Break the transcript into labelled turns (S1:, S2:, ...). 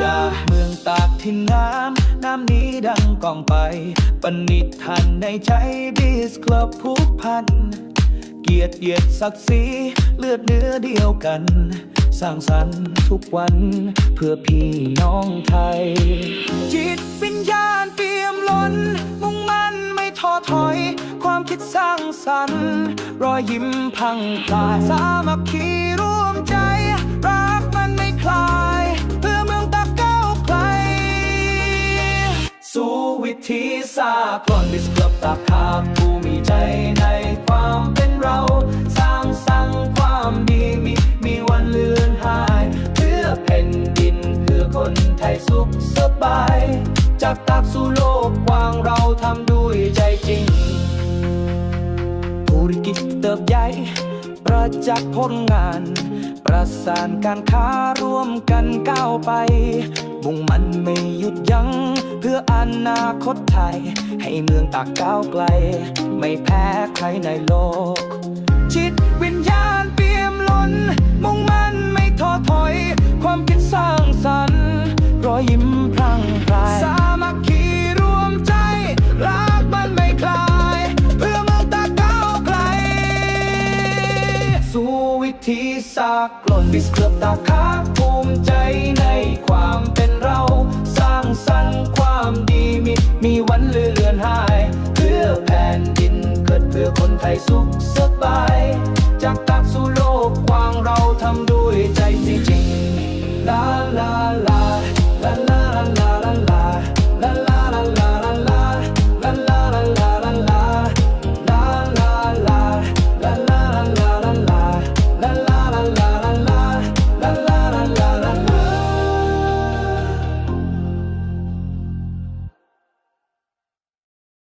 S1: จากเมืองตากที่น้ำน้ำนี้ดังกองไปปณิธานในใจบีสคลบผูกพัน เกียรติเยียดศักดิ์ศรีเลือดเนื้อเดียวกัน สร้างสรรค์ทุกวันเพื่อพี่น้องไทย จิตวิญญาณเปี่ยมล้น มุ่งมั่นไม่ท้อถอย ความคิดสร้างสรรค์ รอยยิ้มพังพลายสามัคคีร่วมใจ รักมันไม่คลาย เพื่อเมืองตาก้าวไกลสู่วิธีสากลดิสคลับตาคาภูมิ สุขสบาย จากตากสู่โลกกว้างเราทำด้วยใจจริงธุรกิจเติบใหญ่ ประจักษ์ผลงาน ประสานการค้าร่วมกันก้าวไปมุ่งมันไม่หยุดยัง้ง เพื่ออนาคตไทย ให้เมืองตากก้าวไกล ไม่แพ้ใครในโลก ที่สากลนบิสเกลตาคาภูมิใจในความเป็นเรา สร้างสรรค์ความดีมีมีวันเลื่อนหาย เพื่อแผ่นดินเกิดเพื่อคนไทยสุขสบาย จากตักสู่โลกกว้างเราทำด้วยใจจริงลาลาลา